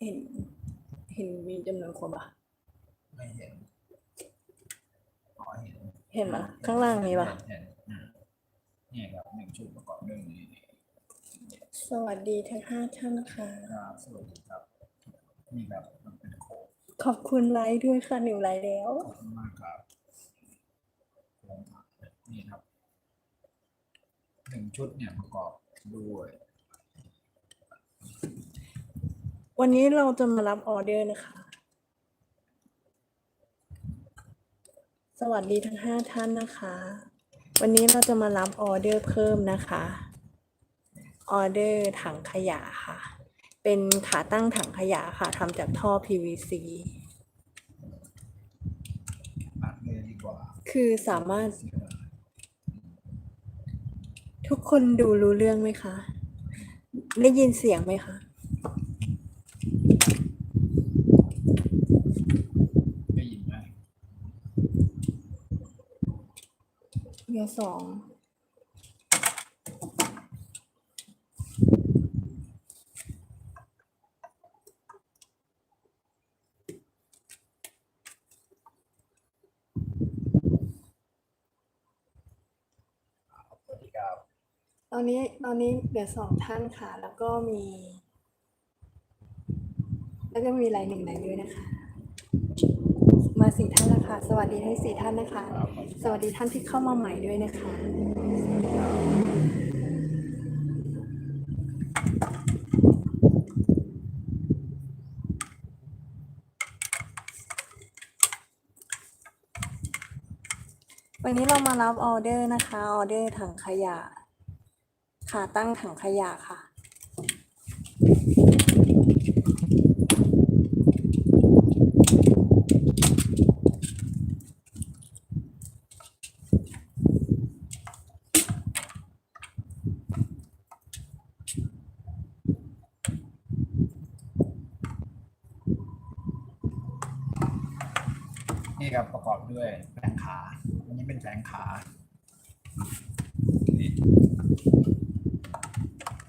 ครับผมเห็น เห็นมีจำนวนคนปะไม่เห็นอ๋อเห็นเห็นปะข้างล่างมีปะเห็นอืมนี่ครับหนึ่งชุดประกอบด้วยนี้สวัสดีทั้งห้าท่านค่ะ ครับสวัสดีครับนี่ครับมันเป็นโค้ดขอบคุณไลค์ด้วยค่ะหนึ่งไลค์แล้ว ขอบคุณมากครับลองมานี่ครับหนึ่งชุดเนี่ยประกอบด้วย วันนี้เราจะมารับออเดอร์นะคะ สวัสดีทั้งห้าท่านนะคะ วันนี้เราจะมารับออเดอร์เพิ่มนะคะ ออเดอร์ถังขยะค่ะ เป็นขาตั้งถังขยะค่ะทำจากท่อ PVC อัดเลยดีกว่าคือสามารถ ทุกคนดูรู้เรื่องไหมคะ ได้ยินเสียงไหมคะ ได้ยินไหม เดี๋ยวสองตอนนี้ตอนนี้เหลือสองท่านค่ะ แล้วก็มี แล้วก็มีไลน์หนึ่งไลน์ด้วยนะคะ สี่ท่านแล้วค่ะ สวัสดีทั้งสี่ท่านนะคะ สวัสดีท่านที่เข้ามาใหม่ด้วยนะคะ วันนี้เรามารับออเดอร์นะคะ ออเดอร์ถังขยะขาตั้งถังขยะค่ะ นี่ครับประกอบด้วยแผงขา อันนี้เป็นแผงขานี่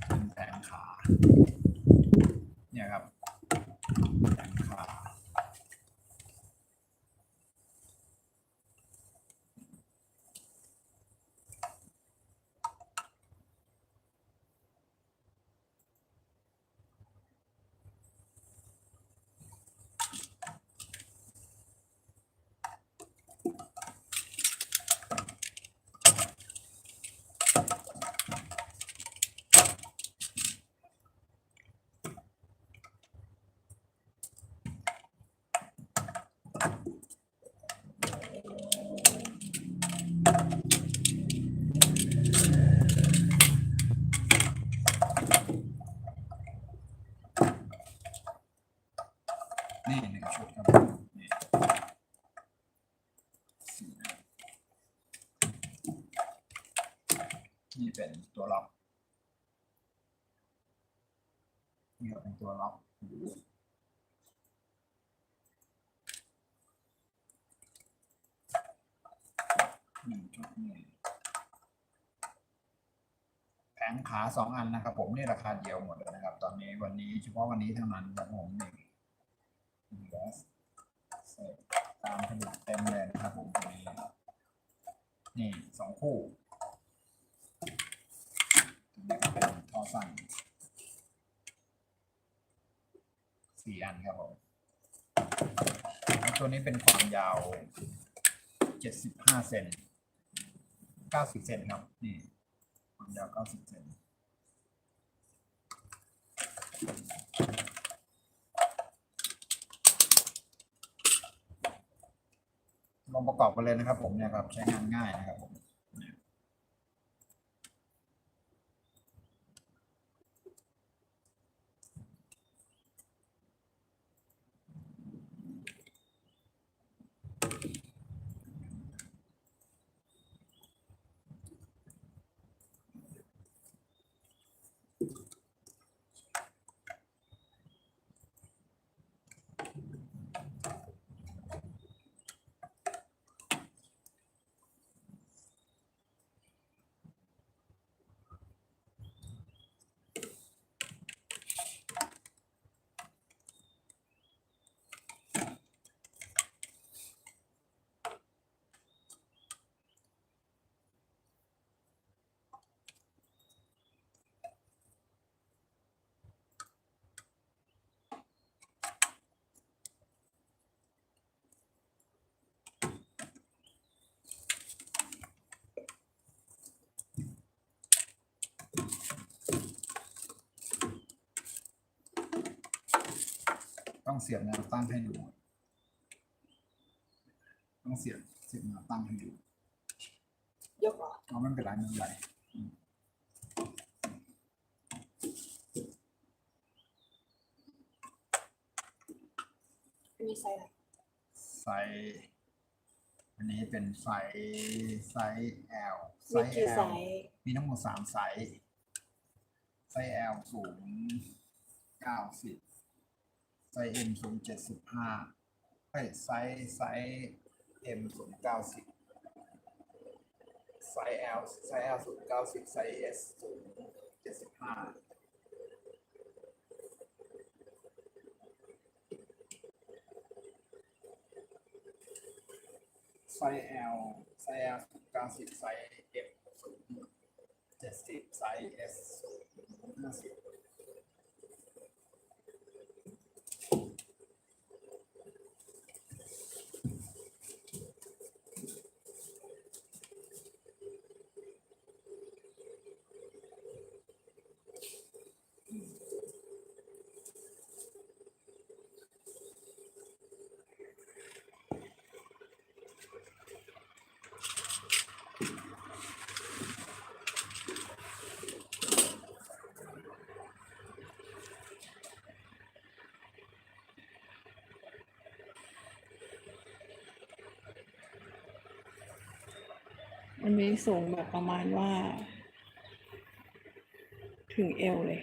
เป็นแผงขา เนี่ยครับแผงขา นี่หนึ่งชุดครับนี่สี่อันนี่เป็นตัวล็อกนี่ก็เป็น ตัวล็อกแผงขาสองอันนะครับ ผมนี่ราคาเดียวหมดเลยนะครับ ตอนนี้วันนี้เฉพาะวันนี้เท่านั้นครับผมนี่ US เสร็จตามผลิตเต็มเลยนะครับผมตัวนี้นี่สองคู่นี่ก็เป็นทอสั้น สี่อันครับผมตัวนี้เป็นความยาวเจ็ดสิบห้าเซนเก้าสิบเซนครับนี่ความยาวเก้าสิบเซนลองประกอบกันเลยนะครับผมเนี่ยครับ ใช้งานง่ายนะครับผม เสียบแนวตั้งให้ดู ต้องเสียบเสียบแนวตั้งให้ดูยกเหรอเอาไม่เป็นไรไม่เป็นไรมีไซส์อะไรไซส์อันนี้เป็นไซส์ไซส์ L ไซมีส์ กี่ไซ L ส์มีทั้งหมดสามไซส์ไซส์ L สูงเก้าสิบ ไซส์ M สูงเจ็ดสิบห้าเอ้ยไซส์ไซส์ M สูงเก้าสิบไซส์ L ไซส์ L สูงเก้าสิบไซส์ S สูงเจ็ดสิบห้าไซส์ L ไซส์ L สูงเก้าสิบไซส์ M สูงเจ็ดสิบไซส์ S สูงห้าสิบ มันมีสูงแบบประมาณว่า ถึงเอวเลย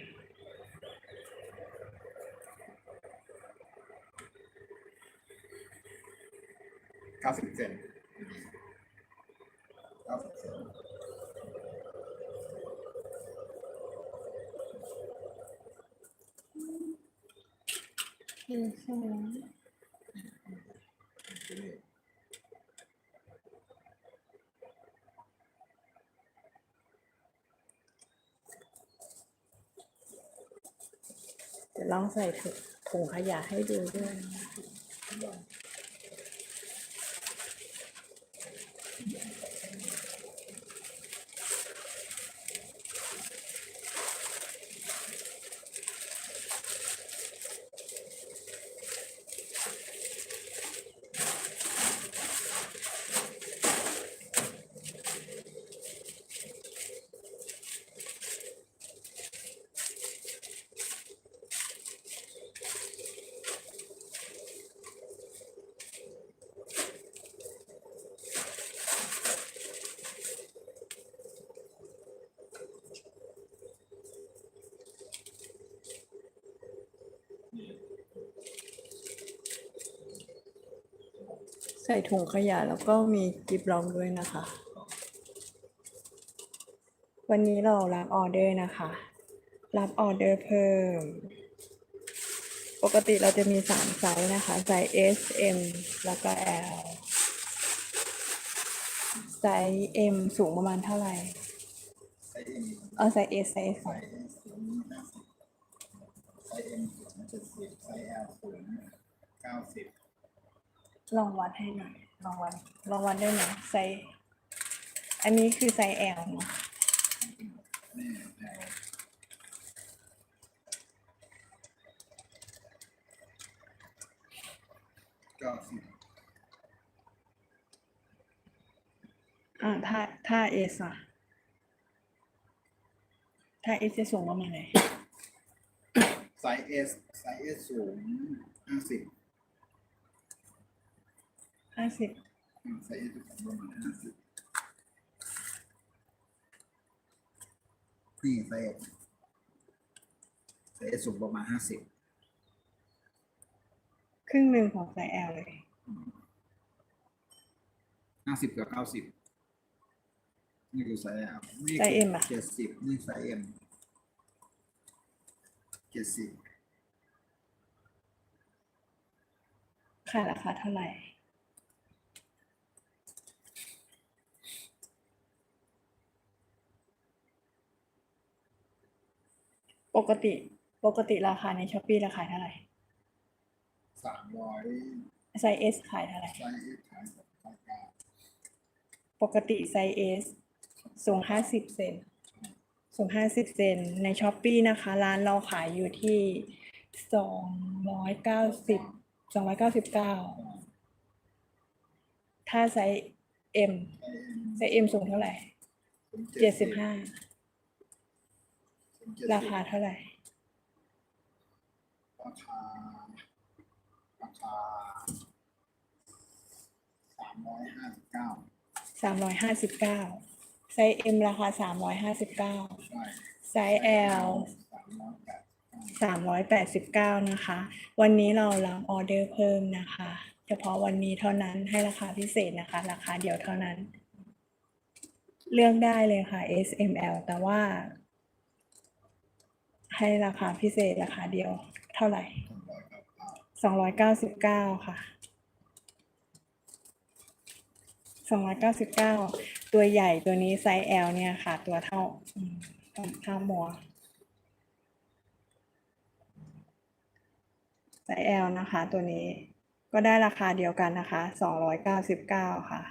เก้าสิบเซนเก้าสิบเซนอืมใช่ไหมเดี๋ยว ลองใส่ถุงขยะให้ดูด้วย ส่ถุงขยะแล้วก็มีกิฟต์รองด้วยนะคะ วันนี้เรารับออเดอร์นะคะ รับออเดอร์เพิ่ม ปกติเราจะมีสามไซส์นะคะ ไซส์ S M แล้วก็ L ไซส์ M สูงประมาณเท่าไหร่ เอาไซส์ S ไซส์ S ไซส์ S สูงแปดสิบไซส์ M สูงเจ็ดสิบไซส์ L สูงเก้าสิบ ลองวัดให้หน่อย ลองวัด ลองวัดได้ไหมไซส์อันนี้คือไซส์ L เนอะแน่แน่เก้าสิบอ่าถ้าถ้า S อะถ้า S จะสูงประมาณไหนไซส์ S ไซส์ S สูงห้าสิบ ห้าสิบไซส์ S สูงประมาณห้าสิบนี่ไซส์ S ไซส์ S สูงประมาณห้าสิบครึ่งหนึ่งของไซส์ L เลยห้าสิบกับเก้าสิบนี่คือไซส์ L นี่ไซส์ M อะเจ็ดสิบนี่ไซส์ M เจ็ดสิบขายราคาเท่าไหร่ ปกติปกติราคาในช้อปปี้ราคาเท่าไหร่สามร้อยไซส์ S ขายเท่าไหร่ไซส์ S ขายสองพันเก้าปกติไซส์ S สูงห้าสิบเซนสูงห้าสิบเซนในช้อปปีนะคะ ร้านเราขายอยู่ที่สองร้อยเก้าสิบสองร้อยเก้าสิบเก้าถ้าไซส์ M ไซส์ M สูงเท่าไหร่เจ็ดสิบห้า ราคาเท่าไหร่ ราคา ราคาสามร้อยห้าสิบเก้าสามร้อยห้าสิบเก้าไซส์ M ราคาสามร้อยห้าสิบเก้าใช่ไซส์ L สามร้อยแปดสิบเก้าสามร้อยแปดสิบเก้านะคะ วันนี้เรารับออเดอร์เพิ่มนะคะ เฉพาะวันนี้เท่านั้นให้ราคาพิเศษนะคะ ราคาเดียวเท่านั้น เลือกได้เลยค่ะ S M L แต่ว่า ให้ราคาพิเศษราคาเดียว เท่าไหร่สองร้อยเก้าสิบเก้าค่ะสองร้อยเก้าสิบเก้าตัวใหญ่ตัวนี้ไซส์ L เนี่ยค่ะ ตัวเท่าอืมเท่าหมวไซส์ L นะคะ ตัวนี้ก็ได้ราคาเดียวกันนะคะสองร้อยเก้าสิบเก้าค่ะ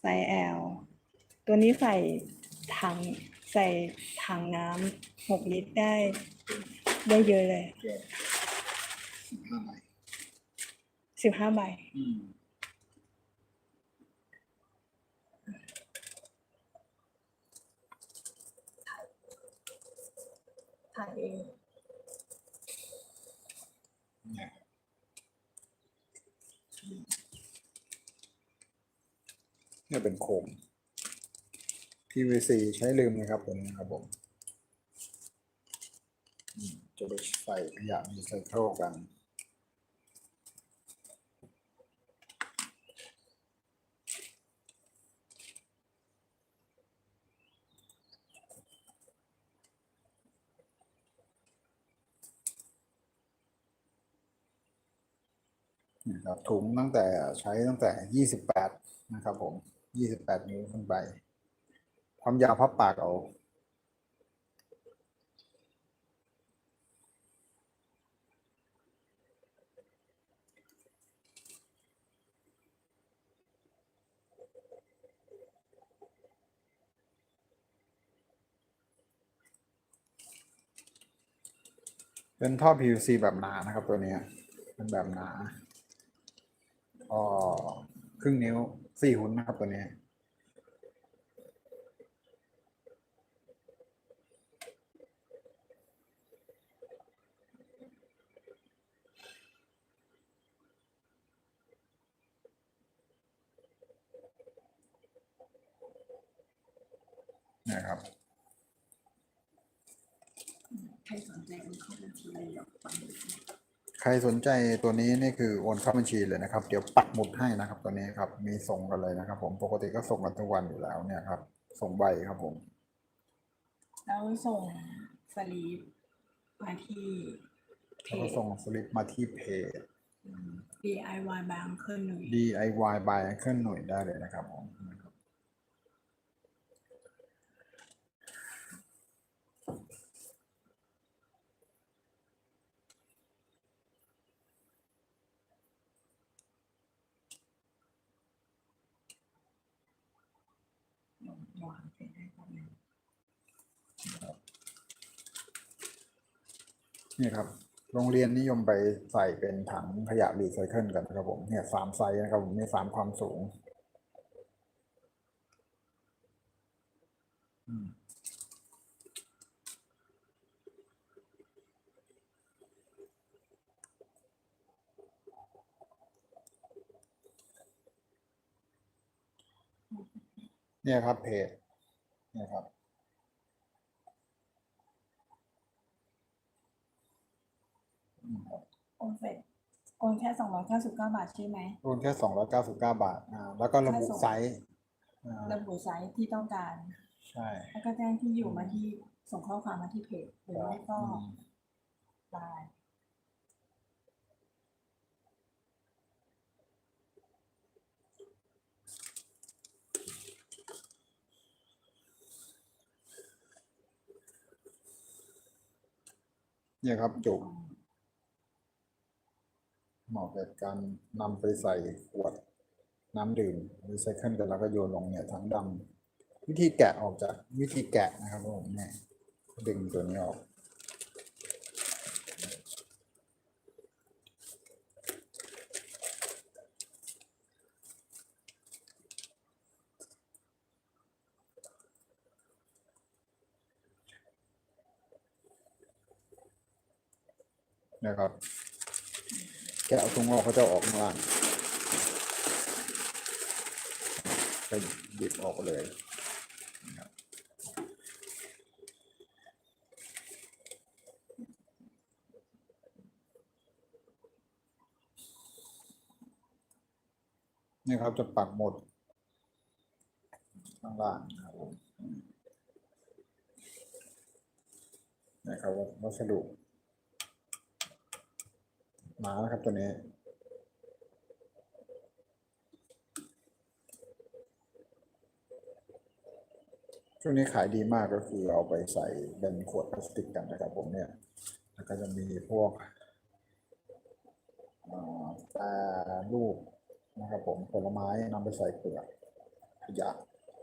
ไซส์ L ตัวนี้ใส่ ถังใส่ถังน้ำหกลิตรได้ ได้เยอะเลยเกือบสิบห้าใบสิบห้าใบอืมถ่ายเองเนี่ยเนี่ยเป็นโคม PVC ใช้ลืมนะครับตัวนี้นะครับผมจะไปใส่ขยะรีไซเคิลกันนะครับถุงตั้งแต่ใช้ตั้งแต่ยี่สิบแปดนะครับผมยี่สิบแปดนิ้วขึ้นไป ความยาวพับปากเอาเป็นท่อ PVC แบบหนานะครับตัวนี้เป็นแบบหนาก็ครึ่งนิ้วสี่หุ่นนะครับตัวนี้ นะครับ ใครสนใจกันเข้าบัญชีเลยเดี๋ยวฟัง ใค รสนใจตัวนี้นี่คือโอนเข้าบัญชีเลยนะครับ เดี๋ยวปักหมุดให้นะครับ ตัวนี้ครับ มีส่งกันเลยนะครับ ผมปกติก็ส่งกันทุกวันอยู่แล้วเนี่ยครับ ส่งใบครับผม แล้วส่งสลีปมาที่เพแล้วก็จ ส่งสลิปมาที่เพจ DIY บางเครื่องหนึ่ง DIY by เคลื่อนหน่วยได้เลยนะครับผม วางเพจให้ก่อนนะ นี่ครับ โรงเรียนนิยมไปใส่เป็นถังขยะรีไซเคิลกันนะครับผมเนี่ยสามไซส์นะครับผมมีสามความสูงเนี่ยครับเพจเนี่ยครับ โอ นเสร็จโอนแค่สองร้อยเก้าสิบเก้าบาทใช่ไหมรวมแค่สองร้อยเก้าสิบเก้าบาทอ่าแล้วก็ระบุค่าส่งไซส์อ่าระบุไซส์ที่ต้องการ ใช่ แล้วก็แจ้งที่อยู่มาที่ส่งข้อความมาที่เพจหรือไม่ก็อืมไลน์เนี่ยครับจุก เหมาะกับการนำไปใส่ขวดน้ำดื่มรีไซเคิลกันแล้วก็โยนลงเนี่ยถังดำวิธีแกะออกจากวิธีแกะนะครับผมเนี่ยดึงตัวนี้ออกนะครับ แกเอาตรงออกเขาจะออกข้างล่างก็หยิบออกเลยนี่ครับจะปักหมดข้างล่างนะครับนะครับวัสดุ มานะครับตัวนี้ ช่วงนี้ขายดีมากก็คือเอาไปใส่เป็นขวดพลาสติกกันนะครับผมเนี่ย แล้วก็จะมีพวกอ่าแปรรูปนะครับผมผลไม้นำไปใส่เปลือกขยะ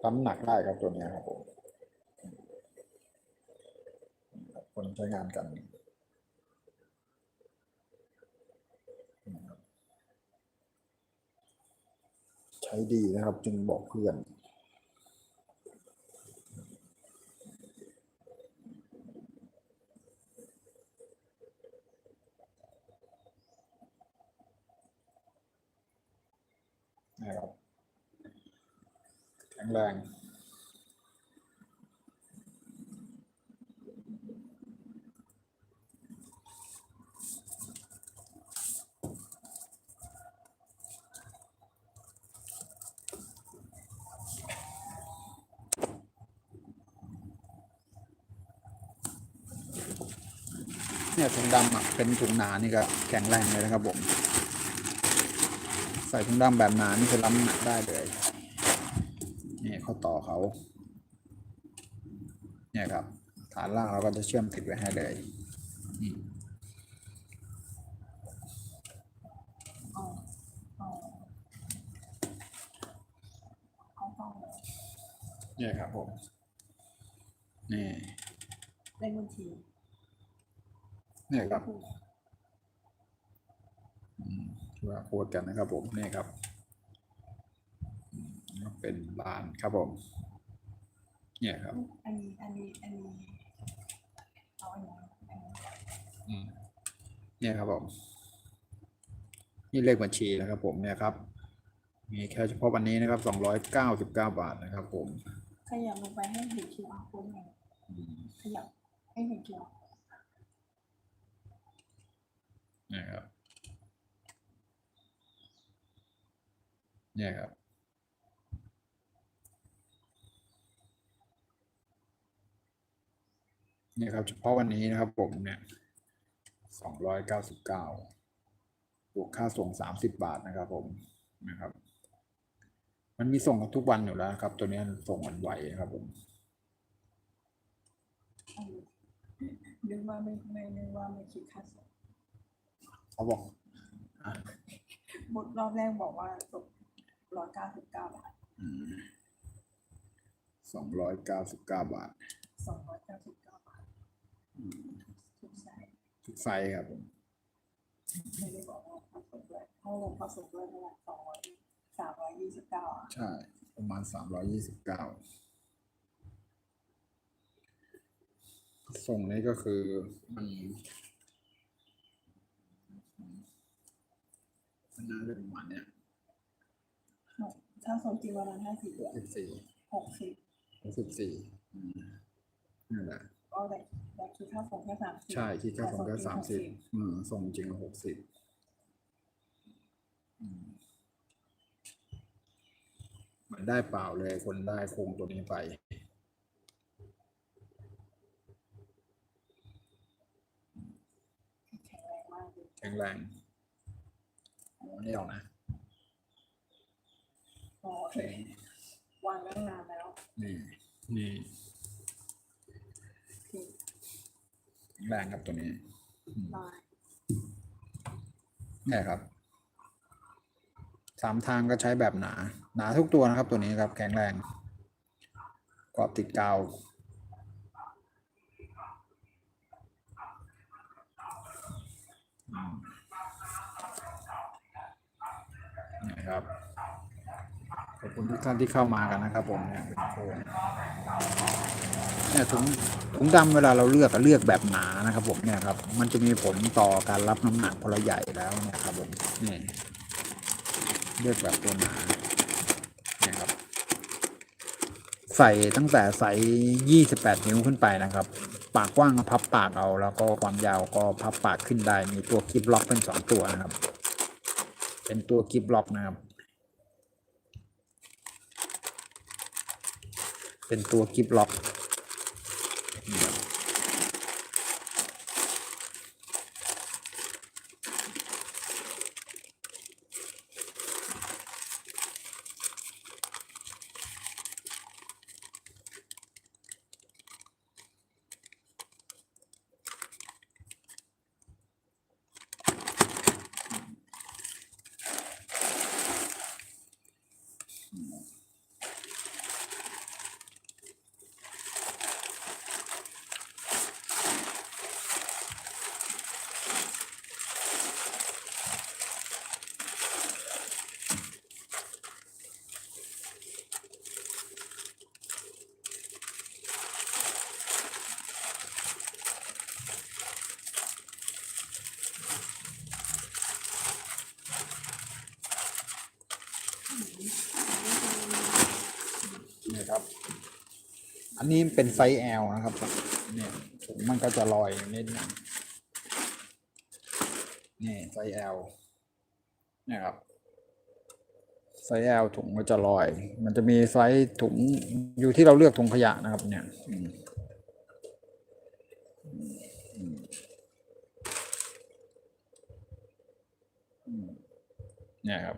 น้ำหนักได้ครับตัวนี้ครับผมคนใช้งานกัน ใช้ดีนะครับ จึงบอกเพื่อนนะครับแข็งแรง เนี่ยถุงดำอะเป็นถุงหนานี่ก็แข็งแรงเลยนะครับผม ใส่ถุงดำแบบหนานี่คือล้ำหนักได้เลยนี่ข้อต่อเขา เนี่ยครับ ฐานล่างเราก็จะเชื่อมติดไว้ให้เลยนี่ อ๋ออ๋อเอาต่อ เนี่ยครับผม นี่ เลขบัญชี เนี่ยครับอืมที่ว่าโค้ด กันนะครับผมนี่ครับอืมเป็นร้านครับผม เนี่ยครับ อันนี้อันนี้อันนี้เอาอันนี้อันนี้อืมเนี่ยครับผม นี่เลขบัญชีนะครับ ผมเนี่ยครับ มีแค่เฉพาะวันนี้นะครับสองร้อยเก้าสิบเก้าบาทนะครับ ผมขยับลงไปให้เห็น QR code หน่อยอืมขยับให้เห็น QR code เนี่ยครับ เนี่ยครับ เนี่ยครับเฉพาะวันนี้นะครับผมเนี่ยสองร้อยเก้าสิบเก้าบวกค่าส่งสามสิบบาทนะครับผมนะครับ มันมีส่งกันทุกวันอยู่แล้วครับ ตัวนี้ส่งวันไหวนะครับผมอันนี้นึกว่าไม่ไม่นึกว่าไม่คิดค่าส่งเขาบอกบทรอบแรกบอกว่าส่ง ร้อยเก้าสิบเก้าบาทสองร้อยเก้าสิบเก้าบาทสองร้อยเก้าสิบเก้าบาททุกสายทุกไซส์ครับผมไม่ได้บอกว่าผสมด้วยเพราะลงผสมด้วยเท่าไหร่สองร้อยสามร้อยยี่สิบเก้าอะใช่ ประมาณสามร้อยยี่สิบเก้าส่งนี้ก็คือมันมันน่าจะประมาณเนี้ย ถ้าส่งจริงวันละห้าสิบสิบสี่หกสิบสิบสี่นั่นแหละก็ได้ได้คิดค่าส่งแค่สามสิบใช่คิดค่าส่งแค่สามสิบอืมส่งจริงหกสิบมันได้เปล่าเลยคนได้โครงตัวนี้ไปแข็งแรงมากเลยแข็งแรงอ๋อนี่เอานะ อโอเควางตั้งนานแล้วนี่นี่ทิ้งแรงครับตัวนี้อืมนี่ครับสามทางก็ใช้แบบหนา หนาทุกตัวนะครับตัวนี้ครับแข็งแรงกรอบติดกาว นะครับ อบคุณทุกท่านที่เข้ามากันนะครับผมเนี่ยเนี่ยถุงถุงดำเวลาเราเลือกอะเลือกแบบหนานะครับผมเนี่ยครับ มันจะมีผลต่อการรับน้ำหนักพอเราใหญ่แล้วเนี่ยครับผมนี่เลือกแบบตัวหนาเนี่ยครับ ใส่ตั้งแต่ใส่ยี่สิบแปดนิ้วขึ้นไปนะครับ ปากกว้างพับปากเอาแล้วก็ความยาวก็พับปากขึ้นได้ มีตัวกิฟล็อกเป็นสองตัวนะครับ เป็นตัวกิฟล็อกนะครับ เป็นตัวกิฟล็อก นนี้เป็นไซส์ L นะครับ เนี่ยถุงมันก็จะลอยนิดนึงนี่ไซส์ L เนี่ยครับไซส์ L ถุงก็จะลอย มันจะมีไซส์ถุงอยู่ที่เราเลือกถุงขยะนะครับ เนี่ยเนี่ยครับ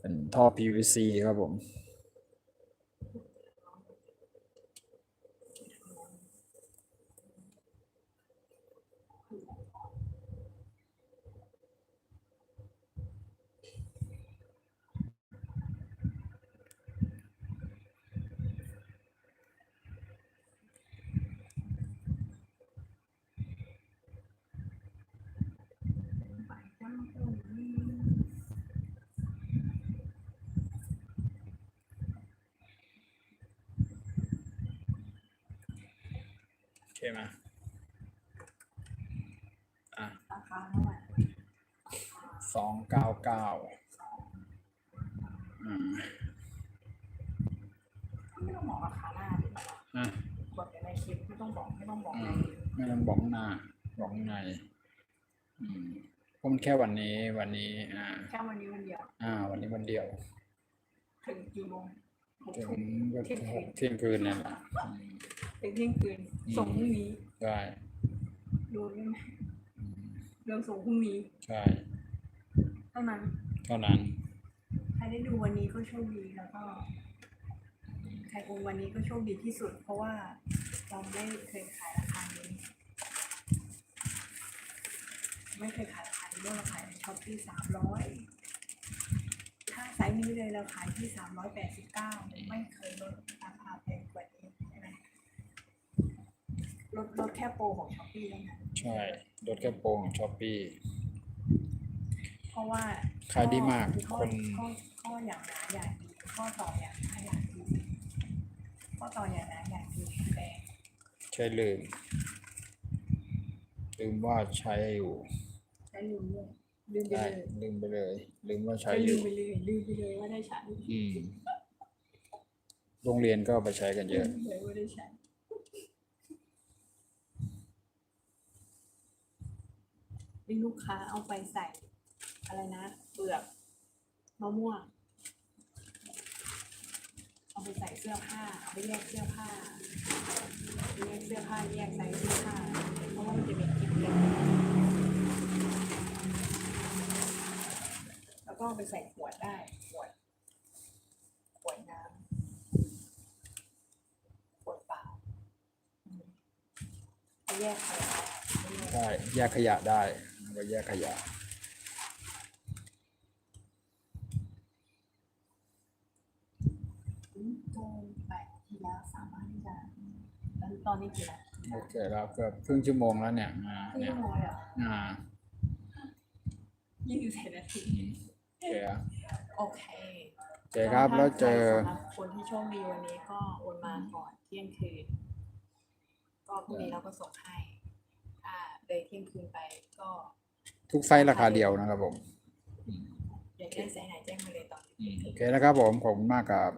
เป็น ท่อ PVC ครับผม โอเคไหมอะ ราคาเท่าไหร่ สอง เก้าเก้าอืมไม่ต้องบอกราคาหน้าดิอะกดในคลิปไม่ต้องบอกไม่ต้องบอกอืมไม่ต้องบอกข้างหน้าบอกข้างในอืมผมแค่วันนี้วันนี้ อ่า แค่วันนี้วันเดียว อ่า วันนี้วันเดียว ถึงกี่โมงหกถึงทุ่ม ก็เที่ยงคืน เที่ยงคืนนั่นแหละอืม ถึงเที่ยงคืนอืม ส่งพรุ่งนี้ใช่ดูได้ไหมอืมเรื่องส่งพรุ่งนี้ ใช่เท่านั้นเท่านั้น ใครได้ดูวันนี้ก็โชคดีแล้วก็ ใครโอนวันนี้ก็โชคดีที่สุด เพราะว่าเราไม่เคยขายราคานี้ ไม่เคยขายราคานี้เราขายในช้อปปี้สามร้อยถ้าไซส์นี้เลยเราขายที่สามร้อยแปดสิบเก้าไม่เคยลดราคาแพงกว่านี้ใช่ไหมลดลดแค่โปรของช้อปปี้แล้วนะใช่รถแค่โปรของช้อปปี้เพ ราะว่าขายดีมากข้อคน ข้อข้ออย่างหนาอย่างดีข้อต่ออย่างหนาอย่างดีข้อต่ออย่างหนาอย่างดีแข็งแรงใช่ลืม ลืมว่าใช้อยู่ใช้ลืมด้วยลืมไปได้เลยลืมไปเลย ลืมว่าใช้ใช้อลืยู่มไปเลยลืมไปเลยว่าได้ใช้อืม โรงเรียนก็เอาไปใช้กันเยอะลืมไปเลยว่าได้ใช้นี่ลูกค้าเอาไปใส่ อะไรนะเปลือกมะม่วงเอาไปใส่เสื้อผ้าเอาไปแยกเสื้อผ้าแยกเสื้อผ้าแยกใส่เสื้อผ้าเพราะว่ามันจะมีคลิปเลยแล้วก็เอาไปใส่ขวดได้ขวดขวดน้ำขวดเปล่าแยกขยะได้แยกขยะได้เอาไปแยกขยะ อืม โกงแปดทีแล้วสามารถที่จะแล้วตอนนี้กี่ละโอเคแล้วเกือบครึ่งชั่วโมงแล้วเนี่ยอ่าครึ่งเนี่ยชั่วโมงเลยเหรออ่ายี่สิบเจ็ดนาทีอืมโอเคอะโอเคโอเคครับแล้วเจอ สำหรับคนที่โชคดีวันนี้ก็โอนมาก่อนเที่ยงคืน ก็พรุ่งนี้เราก็ส่งให้ อ่าเลยเที่ยงคืนไปก็ทุกไซส์ราคาเดียวนะครับผม อยากได้ไซส์ไหนแจ้งมาเลยตอน อืมโอเคแล้วครับผม ขอบคุณมากครับ